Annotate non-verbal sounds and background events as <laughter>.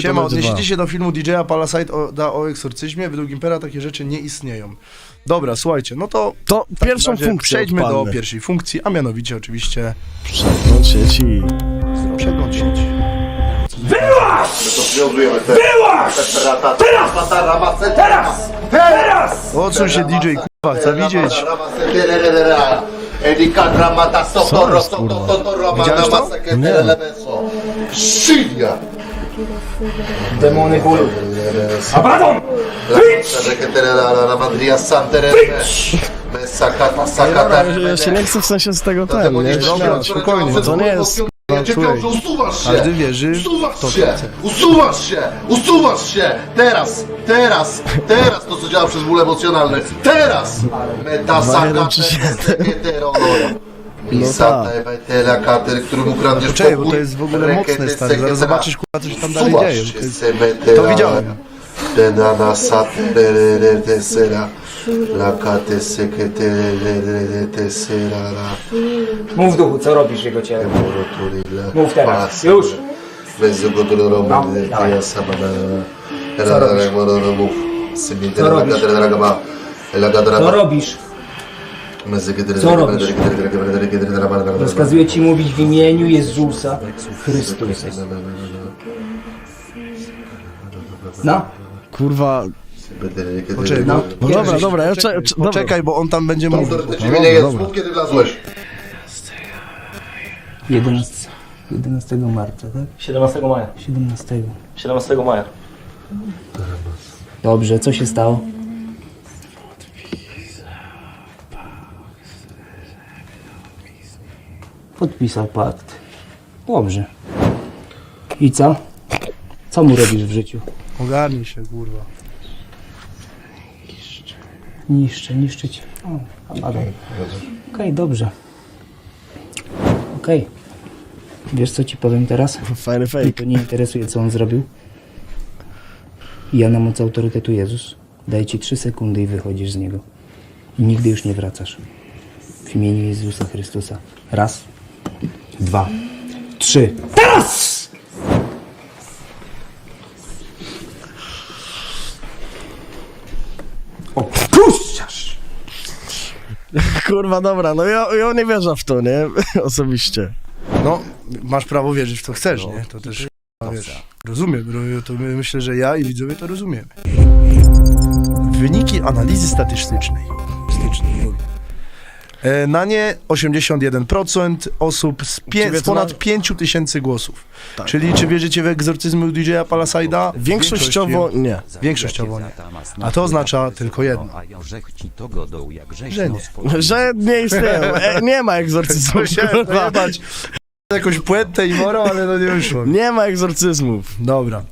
Siema, odniesiecie się do filmu DJ-a Palasite o, da o egzorcyzmie. Według Impera takie rzeczy nie istnieją. Dobra, słuchajcie, no to To w takim pierwszą razie funkcję Przejdźmy do odpalmy. pierwszej funkcji, a mianowicie oczywiście Przegląd sieci. przegląd sieci. Teraz! Teraz! Odsuń się DJ, kurwa, chcę widzieć. Co jest, kurwa? Widziałeś to? Szylia! Demony bólu. Abaddon! Ja się nie chcę w sensie z tego ten, nie? Dobra, spokojnie, to nie jest, Ja cię usuwasz się! Każdy wierzy Usuwasz się! Usuwasz się! Usuwasz się! Teraz! Teraz! Teraz to co działa przez ból emocjonalny! Teraz! Metasaka I No tak. kater, którym ukradniesz Czekaj, bo to jest w ogóle mocne, stary. Zaraz zobaczysz, kurwa, co się tam dalej dzieje. się, To jest- semetera. to widziałem. Denana tesera. Tesera. Mów duchu, co robisz jego ciele? Mów teraz, już. Bez zgodnego No, dawaj. Co robisz? mów. Co robisz? Co robisz? Co robisz? Rozkazuję ci mówić w imieniu Jezusa Chrystusa. No, Kurwa. Poczekaj, No. No dobra, dobra, ja cze, cze. Poczekaj, bo on tam będzie mówił. Do ciebie nie jest, mów kiedy wlazłeś. 11, 11 marca, tak? 17 maja. 17. 17 maja. Dobrze, co się stało? Podpisał pakt. Dobrze. I co? Co mu robisz w życiu? Ogarnij się, kurwa. Niszczę, niszczyć. O, Abaddon. Okej, dobrze. Okej. Wiesz co ci powiem teraz? Fajny Mnie fake. to nie interesuje co on zrobił. Ja na mocy autorytetu Jezus daję ci 3 sekundy i wychodzisz z niego. I nigdy już nie wracasz. W imieniu Jezusa Chrystusa. Raz, dwa, trzy. Teraz! Opuszczasz! <laughs> Kurwa, dobra, no ja, ja nie wierzę w to, nie? <laughs> Osobiście. No, masz prawo wierzyć w co chcesz, nie? To też, no, wiesz, rozumiem, ro- to my, myślę, że ja i widzowie to rozumiemy. Wyniki analizy statystycznej. E, Na nie 81% osób z, pie, z ponad na- 5 tysięcy głosów. Tak. Czyli czy wierzycie w egzorcyzmy u DJ-a Palaside'a? Większościowo nie. Większościowo nie. A to oznacza tylko jedno. Że nie. Że nie istnieją. E, nie ma egzorcyzmów, <laughs> kurwa. Jakąś puentę i moro, ale no nie wyszło. Nie ma egzorcyzmów. Dobra.